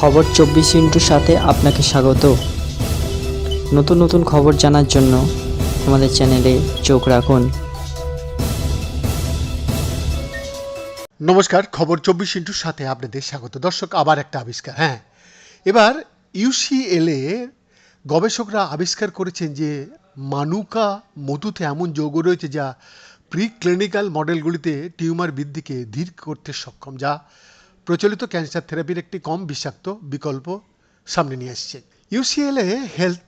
খবর চব্বিশ ইন্টুর সাথে আপনাকে স্বাগত। নতুন নতুন খবর জানার জন্য আমাদের চ্যানেলে চোখ রাখুন। নমস্কার, খবর চব্বিশ ইন্টুর সাথে আপনাদের স্বাগত। দর্শক, আবার একটা আবিষ্কার হ্যাঁ। এবার ইউসিএলএ গবেষকরা আবিষ্কার করেছেন যে মানুকা মধুতে এমন যৌগ রয়েছে যা প্রি ক্লিনিক্যাল মডেলগুলিতে টিউমার বৃদ্ধিকে ধীর করতে সক্ষম, যা প্রচলিত ক্যান্সার থেরাপির একটি কম বিষাক্ত বিকল্প সামনে নিয়ে আসছে। UCLA health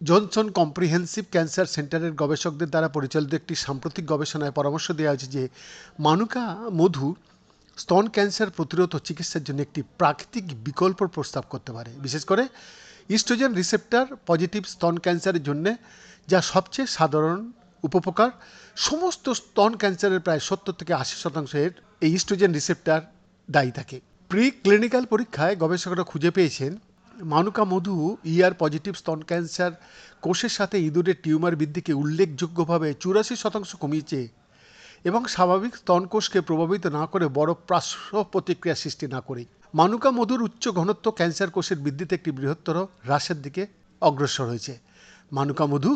Jonsson comprehensive cancer সেন্টারের গবেষকদের দ্বারা পরিচালিত একটি সাম্প্রতিক গবেষণায় পরামর্শ দেওয়া হয়েছে যে, মানুকা মধু স্তন ক্যান্সার প্রতিরোধ ও চিকিৎসার জন্য একটি প্রাকৃতিক বিকল্প প্রস্তাব করতে পারে। বিশেষ করে ইস্ট্রোজেন রিসেপ্টার পজিটিভ স্তন ক্যান্সারের জন্য, যা সবচেয়ে সাধারণ উপপ্রকার সমস্ত স্তন ক্যান্সারের প্রায় সত্তর থেকে আশি শতাংশের এই ইস্ট্রোজেন রিসেপ্টর দায়ী থাকে। প্রি ক্লিনিক্যাল পরীক্ষায় গবেষকরা খুঁজে পেয়েছেন, মানুকা মধু ইআর পজিটিভ স্তন ক্যান্সার কোষের সাথে ইঁদুরের টিউমার বৃদ্ধিকে উল্লেখযোগ্যভাবে চুরাশি শতাংশ কমিয়েছে এবং স্বাভাবিক স্তন কোষকে প্রভাবিত না করে বড় প্রাশ্ব প্রতিক্রিয়া সৃষ্টি না করে। মানুকা মধুর উচ্চ ঘনত্ব ক্যান্সার কোষের বৃদ্ধিতে একটি বৃহত্তর হ্রাসের দিকে অগ্রসর হয়েছে। মানুকা মধু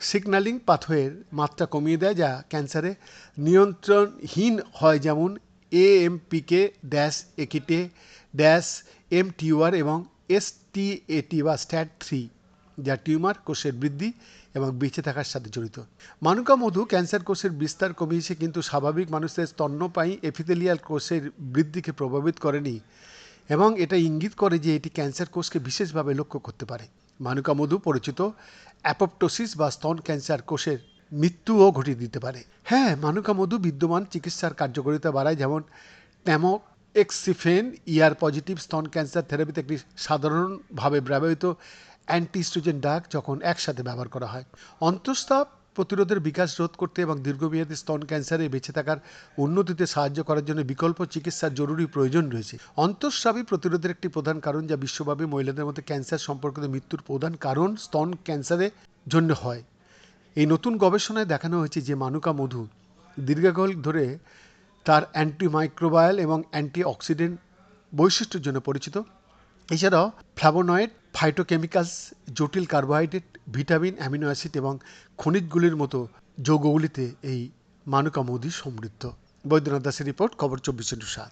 সিগন্যালিং পাথওয়ের মাত্রা কমিয়ে দেয় যা ক্যান্সারে নিয়ন্ত্রণহীন হয় যেমন এএমপিকে ড্যাশ একিটে ড্যাশ এম টিউআর এবং এস টি এটি বা স্ট্যাট থ্রি যা টিউমার কোষের বৃদ্ধি এবং বেঁচে থাকার সাথে জড়িত। মানুকা মধু ক্যান্সার কোষের বিস্তার কমিয়েছে কিন্তু স্বাভাবিক মানুষের স্তন্যপায়ী এপিথেলিয়াল কোষের বৃদ্ধিকে প্রভাবিত করেনি এবং এটা ইঙ্গিত করে যে এটি ক্যান্সার কোষকে বিশেষভাবে লক্ষ্য করতে পারে। মানুকা মধু পরিচিত অ্যাপোপ্টোসিস বা স্তন ক্যান্সার কোষের মৃত্যুও ঘটিয়ে দিতে পারে। হ্যাঁ মানুকা মধু বিদ্যমান চিকিৎসার কার্যকারিতা বাড়ায়, যেমন ট্যামক এক্সিফেন ইয়ার পজিটিভ স্তন ক্যান্সার থেরাপিতে একটি সাধারণভাবে ব্যবহৃত অ্যান্টিস্ট্রোজেন ডাক যখন একসাথে ব্যবহার করা হয়। অন্তঃস্তাপ প্রতিরোধের বিকাশ রোধ করতে এবং দীর্ঘমেয়াদী স্তন ক্যান্সারে বেঁচে থাকার উন্নতিতে সাহায্য করার জন্য বিকল্প চিকিৎসার জরুরি প্রয়োজন রয়েছে। অন্তঃস্রাবী প্রতিরোধের একটি প্রধান কারণ যা বিশ্বব্যাপী মহিলাদের মধ্যে ক্যান্সার সম্পর্কিত মৃত্যুর প্রধান কারণ স্তন ক্যান্সারের জন্য হয়। এই নতুন গবেষণায় দেখানো হয়েছে যে মানুকা মধু দীর্ঘকাল ধরে তার অ্যান্টিমাইক্রোবায়াল এবং অ্যান্টিঅক্সিডেন্ট বৈশিষ্ট্যের জন্য পরিচিত। এছাড়াও ফ্ল্যাভোনয়েড ফাইটোকেমিক্যালস জটিল কার্বোহাইড্রেট ভিটামিন অ্যামিনো অ্যাসিড এবং খনিজগুলির মতো যৌগগুলিতে এই মানুকা মধু সমৃদ্ধ। বৈদ্যনাথ দাসের রিপোর্ট, খবর চব্বিশ সাত।